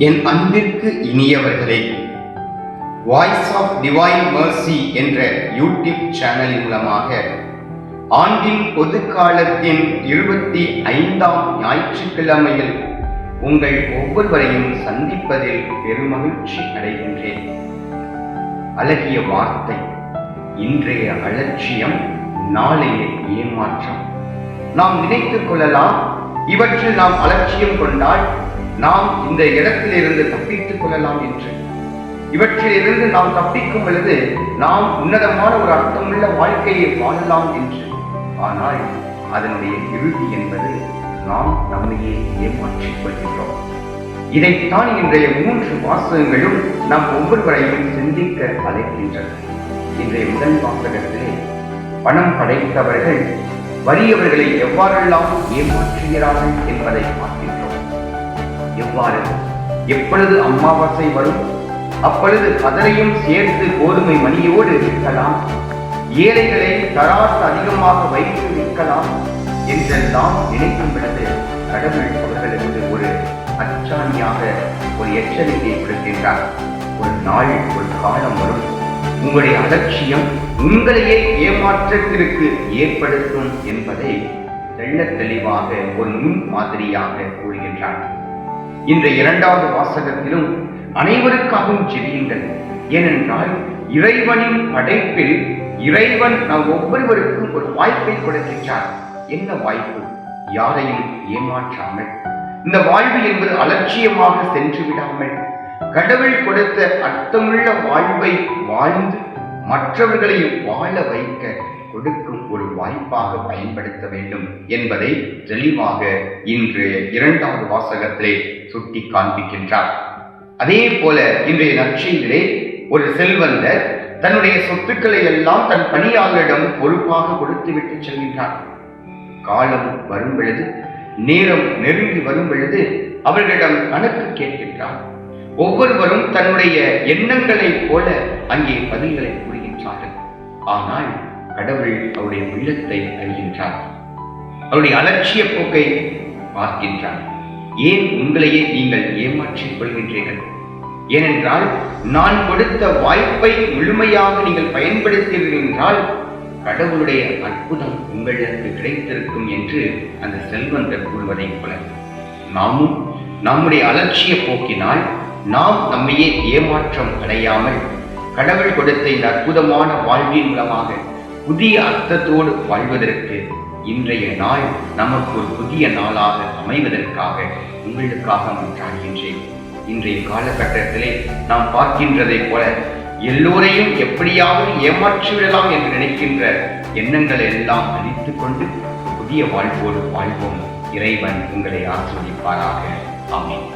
என் அன்பிற்கு இனியவர்களே voice of divine mercy என்ற யூடியூப் சேனல் மூலமாக ஆண்டின் பொது காலத்தின் இருபத்தி ஐந்தாம் ஞாயிற்றுக்கிழமையில் உங்கள் ஒவ்வொருவரையும் சந்திப்பதில் பெருமகிழ்ச்சி அடைகின்றேன். அழகிய வார்த்தை இன்றைய அலட்சியம் நாளைய ஏமாற்றம். நாம் நினைத்துக் கொள்ளலாம் இவற்றில் நாம் அலட்சியம் கொண்டால் நாம் இந்த இடத்திலிருந்து தப்பித்துக் கொள்ளலாம் என்று. இவற்றிலிருந்து நாம் தப்பிக்கும் பொழுது நாம் உன்னதமான ஒரு அர்த்தமுள்ள வாழ்க்கையை வாழலாம் என்று. ஆனால் அதனுடைய இறுதி என்பது நாம் நம்மையே ஏமாற்றிக் கொள்கின்றோம். இதைத்தான் இன்றைய மூன்று வாசகங்களும் நம் ஒவ்வொருவரையும் சிந்திக்க அழைக்கின்றன இன்றைய முதல் வாசகத்திலே பணம் படைத்தவர்கள் வறியவர்களை எவ்வாறெல்லாம் ஏமாற்றுகிறார்கள் என்பதை பார்க்கின்றனர் எவ்வாறு? எப்பொழுது அமாவாசை வரும்? அப்பொழுது அதனையும் சேர்த்து கோதுமை மணியோடு விற்கலாம் ஏழைகளை தராசு அதிகமாக வைத்து விற்கலாம் என்றெல்லாம் நினைக்கும் பொழுது கடவுள் அவர்களுக்கு ஒரு அச்சாணியாக ஒரு எச்சரிக்கை கொடுக்கின்றார். ஒரு நாள் ஒரு காலம் வரும். உங்களுடைய அலட்சியம் உங்களையே ஏமாற்றத்திற்கு ஏற்படுத்தும் என்பதை தெள்ள தெளிவாக ஒரு முன் மாதிரியாக கூறுகின்றார். இந்த இரண்டாவது வாசகத்திலும் அனைவருக்காகவும் ஜெபியுங்கள். ஏனென்றால் இறைவனின் படைப்பில் இறைவன் நம் ஒவ்வொருவருக்கும் ஒரு வாய்ப்பை கொடுக்கின்றார். என்ன வாய்ப்பு? யாரையும் ஏமாற்றாமல். இந்த வாழ்வு என்பது அலட்சியமாக சென்று விடாமல். கடவுள் கொடுத்த அர்த்தமுள்ள வாழ்வை வாழ்ந்து மற்றவர்களையும் வாழ வைக்க கொடுக்கும் ஒரு வாய்ப்பாக பயன்படுத்த வேண்டும் என்பதை தெளிவாக இன்று இரண்டாவது வாசகத்திலே சுட்டி காண்பிக்கின்றார். அதே போல இன்றைய நற்செய்திலே ஒரு செல்வந்தர் தன்னுடைய சொத்துக்களை எல்லாம் தன் பணியாளரிடம் பொறுப்பாக கொடுத்து விட்டு செல்கின்றார். காலம் வரும் பொழுது நேரம் நெருங்கி வரும் பொழுது அவர்களிடம் கணக்கு கேட்கின்றார். ஒவ்வொருவரும் தன்னுடைய எண்ணங்களைப் போல அங்கே பதில்களை கூறுகின்றார்கள். ஆனால் கடவுள் அவருடைய உள்ளத்தை அறிகின்றார். அவருடைய அலட்சிய போக்கை பார்க்கின்றார். ஏன் உங்களையே நீங்கள் ஏமாற்றிக் கொள்கின்றீர்கள்? ஏனென்றால் நான் கொடுத்த வாய்ப்பை முழுமையாக நீங்கள் பயன்படுத்துகிறீர்கள் என்றால் கடவுளுடைய அற்புதம் உங்களுக்கு கிடைத்திருக்கும் என்று அந்த செல்வந்தர் கூறுவதைப் போல. நாமும் நம்முடைய அலட்சிய போக்கினால் நாம் நம்மையே ஏமாற்றம் அடையாமல் கடவுள் கொடுத்த இந்த அற்புதமான வாழ்வின் மூலமாக புதிய அர்த்தத்தோடு வாழ்வதற்கு இன்றைய நாள் நமக்கு ஒரு புதிய நாளாக அமைவதற்காக உங்களுக்காக மன்றாடுகின்றேன் இன்றைய காலகட்டத்திலே நாம் பார்க்கின்றதை போல எல்லோரையும் எப்படியாவது ஏமாற்றிவிடலாம் என்று நினைக்கின்ற எண்ணங்களை எல்லாம் அழித்து கொண்டு புதிய வாழ்வோடு வாழ்வோம். இறைவன் உங்களை ஆசிரியப்பாராக ஆமேன்.